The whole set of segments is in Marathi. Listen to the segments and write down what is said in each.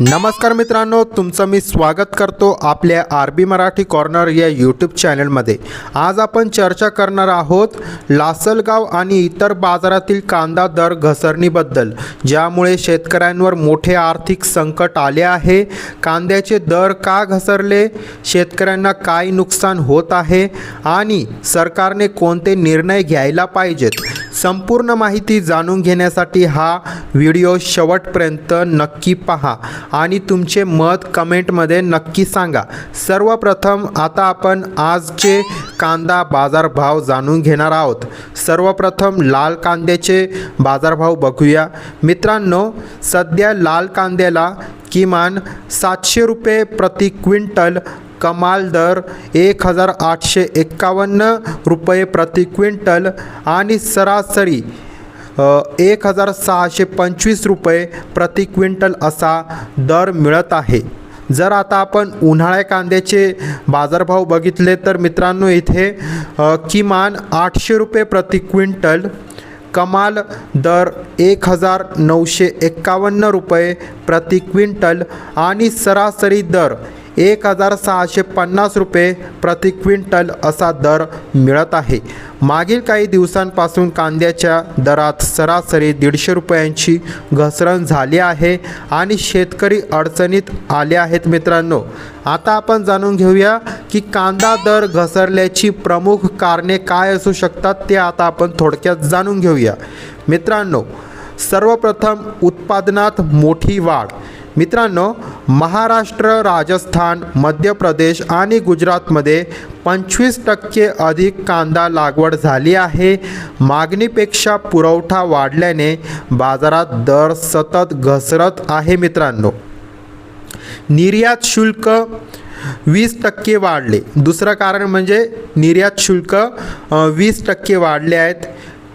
नमस्कार मित्रांनो तुमचं मी स्वागत करतो आपल्या आर बी मराठी कॉर्नर या यूट्यूब चॅनलमध्ये. आज आपण चर्चा करणार आहोत लासलगाव आणि इतर बाजारातील कांदा दर घसरणीबद्दल ज्यामुळे शेतकऱ्यांवर मोठे आर्थिक संकट आले आहे. कांद्याचे दर का घसरले? शेतकऱ्यांना काय नुकसान होत आहे? आणि सरकारने कोणते निर्णय घ्यायला पाहिजेत? संपूर्ण माहिती जाणून घेण्यासाठी हा व्हिडिओ शेवटपर्यंत नक्की पहा आणि तुमचे मत कमेंटमध्ये नक्की सांगा. सर्वप्रथम आता आपण आजचे कांदा बाजारभाव जाणून घेणार आहोत. सर्वप्रथम लाल कांद्याचे बाजारभाव बघूया. मित्रांनो सध्या लाल कांद्याला किमान सातशे रुपये प्रति क्विंटल कमाल दर एक हजार आठशे एक्कावन्न रुपये प्रति क्विंटल आणि सरासरी एक हजार सहाशे पंचवीस रुपये प्रति क्विंटल असा दर मिळत आहे. जर आता आपण उन्हाळ्या कांद्याचे बाजारभाव बघितले तर मित्रांनो इथे किमान आठशे रुपये प्रति क्विंटल कमाल दर एक हजार नऊशे एक्कावन्न रुपये प्रति क्विंटल आणि सरासरी दर एक हजार सहाशे पन्नास रुपये प्रति क्विंटल असा दर मिळत आहे. मागील काही दिवसांपासून कांद्याच्या दरात सरासरी दीडशे रुपयांची घसरण झाली आहे आणि शेतकरी अडचणीत आले आहेत मित्रांनो. आता आपण जाणून घेऊया की कांदा दर घसरल्याची प्रमुख कारणे काय असू शकतात ते आता आपण थोडक्यात जाणून घेऊया. मित्रांनो सर्वप्रथम उत्पादनात मोठी वाढ. मित्रांनो महाराष्ट्र राजस्थान मध्य प्रदेश आणि गुजरातमध्ये पंचवीस टक्के अधिक कांदा लागवड झाली आहे. मागणीपेक्षा पुरवठा वाढल्याने बाजारात दर सतत घसरत आहे मित्रांनो. निर्यात शुल्क वीस टक्के वाढले. दुसरं कारण म्हणजे निर्यात शुल्क वीस टक्के वाढले आहेत.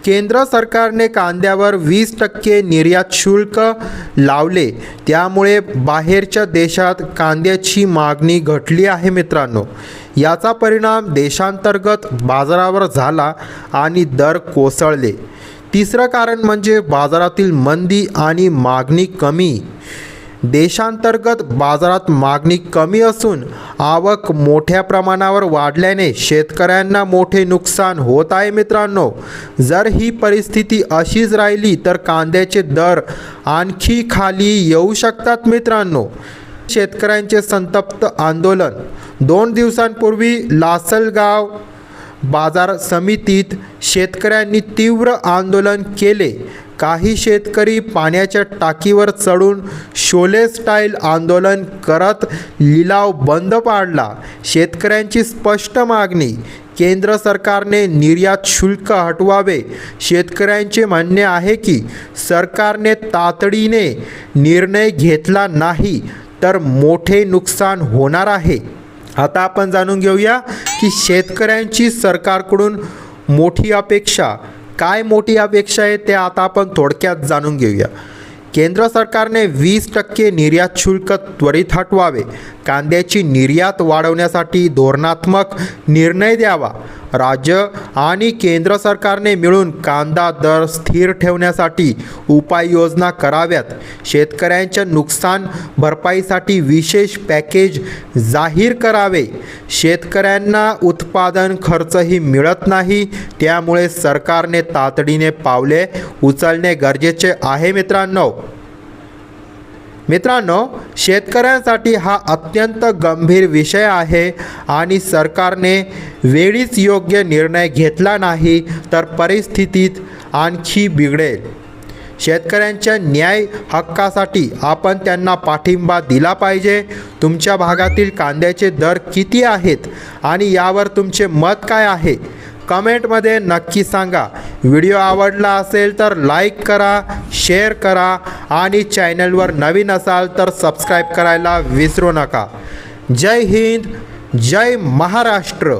केंद्र सरकारने कांद्यावर वीस टक्के निर्यात शुल्क लावले. त्यामुळे बाहेरच्या देशात कांद्याची मागणी घटली आहे मित्रांनो. याचा परिणाम देशांतर्गत बाजारावर झाला आणि दर कोसळले. तिसरं कारण म्हणजे बाजारातील मंदी आणि मागणी कमी. देशांतर्गत बाजारात मागणी कमी असून आवक मोठ्या प्रमाणावर वाढल्याने शेतकऱ्यांना मोठे नुकसान होत आहे मित्रांनो. जर ही परिस्थिती अशीच राहिली तर कांद्याचे दर आणखी खाली येऊ शकतात मित्रांनो. शेतकऱ्यांचे संतप्त आंदोलन. दोन दिवसांपूर्वी लासलगाव बाजार समितीत शेतकऱ्यांनी तीव्र आंदोलन केले. काही शेतकरी पाण्याच्या टाकीवर चढून शोले स्टाईल आंदोलन करत लिलाव बंद पाडला. शेतकऱ्यांची स्पष्ट मागणी केंद्र सरकारने निर्यात शुल्क हटवावे. शेतकऱ्यांचे म्हणणे आहे की सरकारने तातडीने निर्णय घेतला नाही तर मोठे नुकसान होणार आहे. आता आपण जाणून घेऊया की शेतकऱ्यांची सरकारकडून मोठी अपेक्षा काय मोठी अपेक्षा आहे ते आता आपण थोडक्यात जाणून घेऊया. केंद्र सरकारने वीस टक्के निर्यात शुल्क त्वरित हटवावे. कांद्याची निर्यात वाढवण्यासाठी धोरणात्मक निर्णय द्यावा. राज्य आणि केंद्र सरकारने मिळून कांदा दर स्थिर ठेवण्यासाठी उपाययोजना कराव्यात. शेतकऱ्यांच्या नुकसान भरपाईसाठी विशेष पॅकेज जाहीर करावे. शेतकऱ्यांना उत्पादन खर्चही मिळत नाही त्यामुळे सरकारने तातडीने पावले उचलणे गरजेचे आहे मित्रांनो. मित्रांनो शेतकऱ्यांसाठी हा अत्यंत गंभीर विषय आहे आणि सरकारने वेळीच योग्य निर्णय घेतला नाही तर परिस्थितीत आणखी बिघडेल. शेतकऱ्यांच्या न्याय हक्कासाठी आपण त्यांना पाठिंबा दिला पाहिजे. तुमच्या भागातील कांद्याचे दर किती आहेत आणि यावर तुमचे मत काय आहे? कमेंटमध्ये नक्की सांगा. व्हिडिओ आवडला असेल तर लाईक करा शेअर करा आणि चॅनलवर नवीन असाल तर सबस्क्राईब करायला विसरू नका. जय हिंद जय महाराष्ट्र.